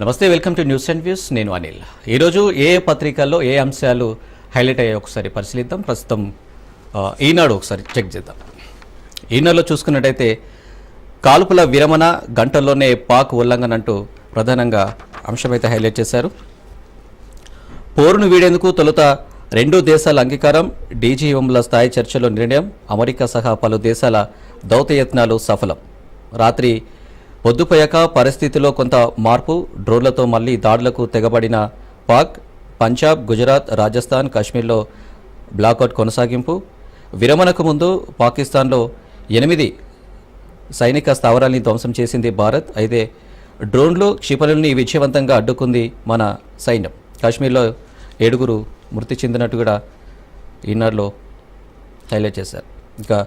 Namaste welcome to news and views. నేను అనిల్. ఈరోజు ఏ పత్రికల్లో ఏ అంశాలు హైలైట్ అయ్యాయి ఒకసారి పరిశీలిద్దాం. ప్రస్తుతం ఈనాడు ఒకసారి చెక్ చేద్దాం. ఈనాడులో చూసుకున్నట్టయితే కాల్పుల విరమణ గంటల్లోనే పాక్ ఉల్లంఘన అంటూ ప్రధానంగా అంశమైతే హైలైట్ చేశారు. పోరును వీడేందుకు తొలుత రెండు దేశాల అంగీకారం డీజీఎంల స్థాయి చర్చలో నిర్ణయం అమెరికా సహా పలు దేశాల దౌత్యయత్నాలు సఫలం. రాత్రి పొద్దుపోయాక పరిస్థితిలో కొంత మార్పు. డ్రోన్లతో మళ్ళీ దాడులకు తెగబడిన పాక్ పంజాబ్ గుజరాత్ రాజస్థాన్ కాశ్మీర్లో బ్లాకౌట్ కొనసాగింపు. విరమణకు ముందు పాకిస్తాన్లో ఎనిమిది సైనిక స్థావరాల్ని ధ్వంసం చేసింది భారత్. అయితే డ్రోన్లు క్షిపణుల్ని విజయవంతంగా అడ్డుకుంది మన సైన్యం. కాశ్మీర్లో ఏడుగురు మృతి చెందినట్టు కూడా ఈనాడులో హైలైట్ చేశారు. ఇంకా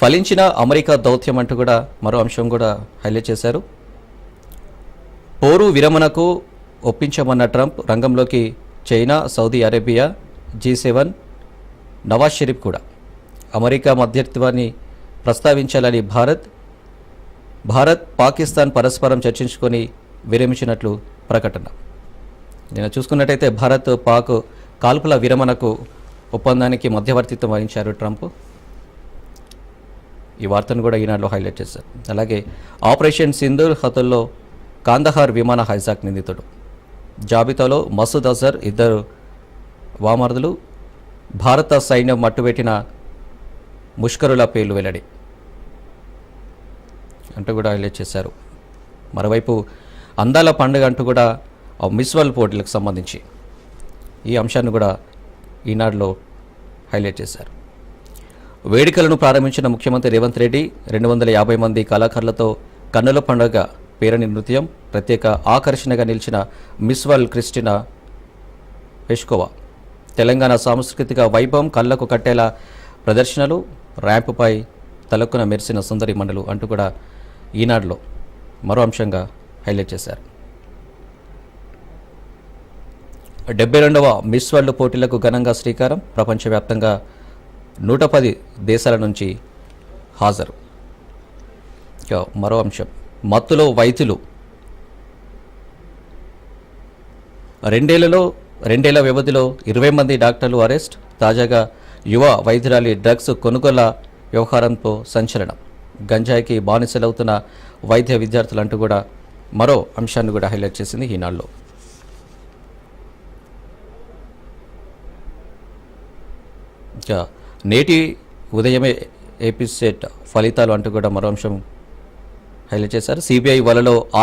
ఫలించిన అమెరికా దౌత్యం అంటూ కూడా మరో అంశం కూడా హైలైట్ చేశారు. పోరు విరమణకు ఒప్పించమన్న ట్రంప్ రంగంలోకి China Saudi Arabia G seven Nawaz Sharif కూడా. అమెరికా మధ్యత్వాన్ని ప్రస్తావించాలని భారత్ భారత్ పాకిస్తాన్ పరస్పరం చర్చించుకొని విరమించినట్లు ప్రకటన. నేను చూసుకున్నట్టయితే భారత్ పాక్ కాల్పుల విరమణకు ఒప్పందానికి మధ్యవర్తిత్వం వహించారు ట్రంప్. ఈ వార్తను కూడా ఈనాడులో హైలైట్ చేశారు. అలాగే ఆపరేషన్ సింధూర్ హతుల్లో కాందహార్ విమాన హైజాక్ నిందితుడు. జాబితాలో మసూద్ అజర్ ఇద్దరు వామరదులు భారత సైన్యం మట్టుబెట్టిన ముష్కరుల పేర్లు వెల్లడి అంటూ కూడా హైలైట్ చేశారు. మరోవైపు అందాల పండుగ అంటూ కూడా మిస్వల్ మిస్ వరల్డ్ పోటీలకు సంబంధించి ఈ అంశాన్ని కూడా ఈనాడులో హైలైట్ చేశారు. వేడుకలను ప్రారంభించిన ముఖ్యమంత్రి రేవంత్ రెడ్డి రెండు వందల యాభై మంది కళాకారులతో కన్నుల పండుగ పేరని నృత్యం ప్రత్యేక ఆకర్షణగా నిలిచిన Miss World Kristina Pyszkova. Telangana సాంస్కృతిక వైభవం కళ్ళకు కట్టేలా ప్రదర్శనలు ర్యాంపుపై తలక్కున మెరిసిన సుందరి మండలు అంటూ కూడా ఈనాడులో మరో అంశంగా హైలైట్ చేశారు. డెబ్బై రెండవ మిస్ వరల్డ్ పోటీలకు ఘనంగా శ్రీకారం ప్రపంచవ్యాప్తంగా నూట పది దేశాల నుంచి హాజరు. మరో అంశం. మత్తులో వైద్యులు రెండేళ్ళలో రెండేళ్ళ వ్యవధిలో ఇరవై మంది డాక్టర్లు అరెస్ట్ తాజాగా యువ వైద్యురాలి డ్రగ్స్ కొనుగోల వ్యవహారంతో సంచలనం. గంజాయికి బానిసలవుతున్న వైద్య విద్యార్థులు అంటూ కూడా మరో అంశాన్ని కూడా హైలైట్ చేసింది ఈనాడులో ఇక నేటి ఉదయమే ఏపీ సెట్ ఫలితాలు అంటూ కూడా మరో అంశం హైలైట్ చేశారు. సిబిఐ వలలో